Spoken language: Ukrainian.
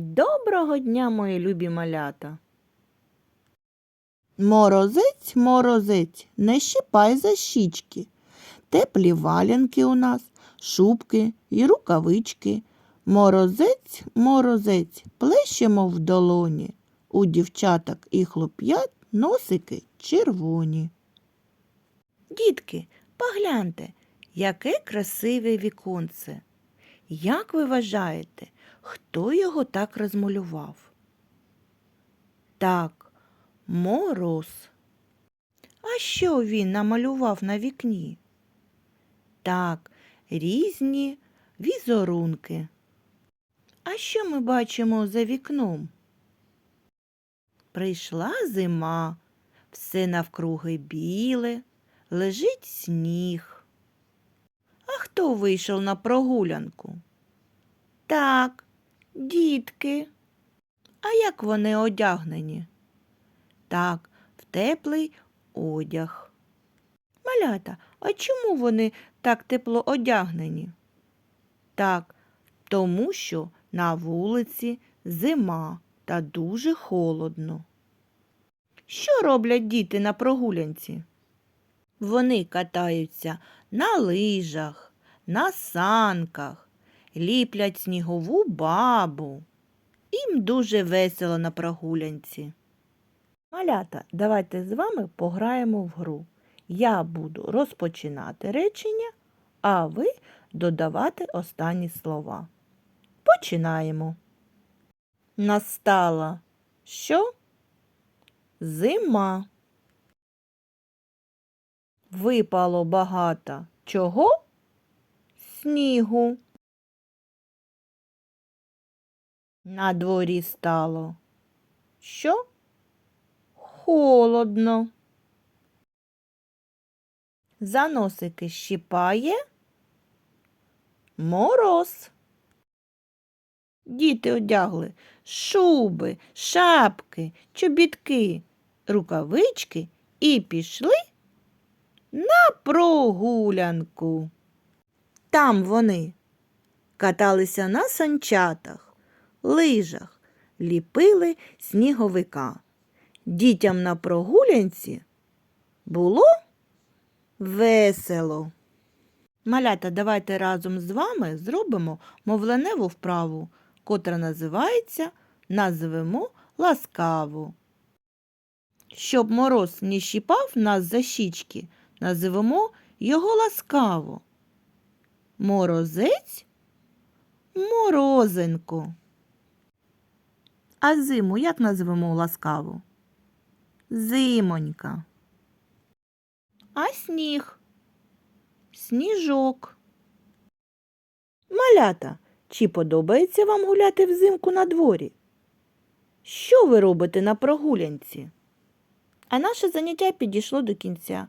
Доброго дня, мої любі малята. Морозець, морозець, не щипай за щічки. Теплі валянки у нас, шубки і рукавички. Морозець, морозець, плещемо в долоні. У дівчаток і хлоп'ят носики червоні. Дітки, погляньте, яке красиве віконце. Як ви вважаєте, хто його так розмалював? Так, мороз. А що він намалював на вікні? Так, різні візерунки. А що ми бачимо за вікном? Прийшла зима, все навкруги біле, лежить сніг. Хто вийшов на прогулянку? Так, дітки. А як вони одягнені? Так, в теплий одяг. Малята, а чому вони так тепло одягнені? Так, тому що на вулиці зима та дуже холодно. Що роблять діти на прогулянці? Вони катаються на лижах, на санках, ліплять снігову бабу. Їм дуже весело на прогулянці. Малята, давайте з вами пограємо в гру. Я буду розпочинати речення, а ви додавати останні слова. Починаємо. Настала що? Зима. Випало багато чого? Снігу. На дворі стало. Що? Холодно. За носики щипає мороз. Діти одягли шуби, шапки, чобітки, рукавички і пішли на прогулянку. Там вони каталися на санчатах, лижах, ліпили сніговика. Дітям на прогулянці було весело. Малята, давайте разом з вами зробимо мовленеву вправу, котра називається Назвемо ласкаво. Щоб мороз не щіпав нас за щічки, називемо його ласкаво. Морозець морозенко. А зиму як назвемо ласкаво? Зимонька. А сніг? Сніжок. Малята, чи подобається вам гуляти взимку на дворі? Що ви робите на прогулянці? А наше заняття підійшло до кінця.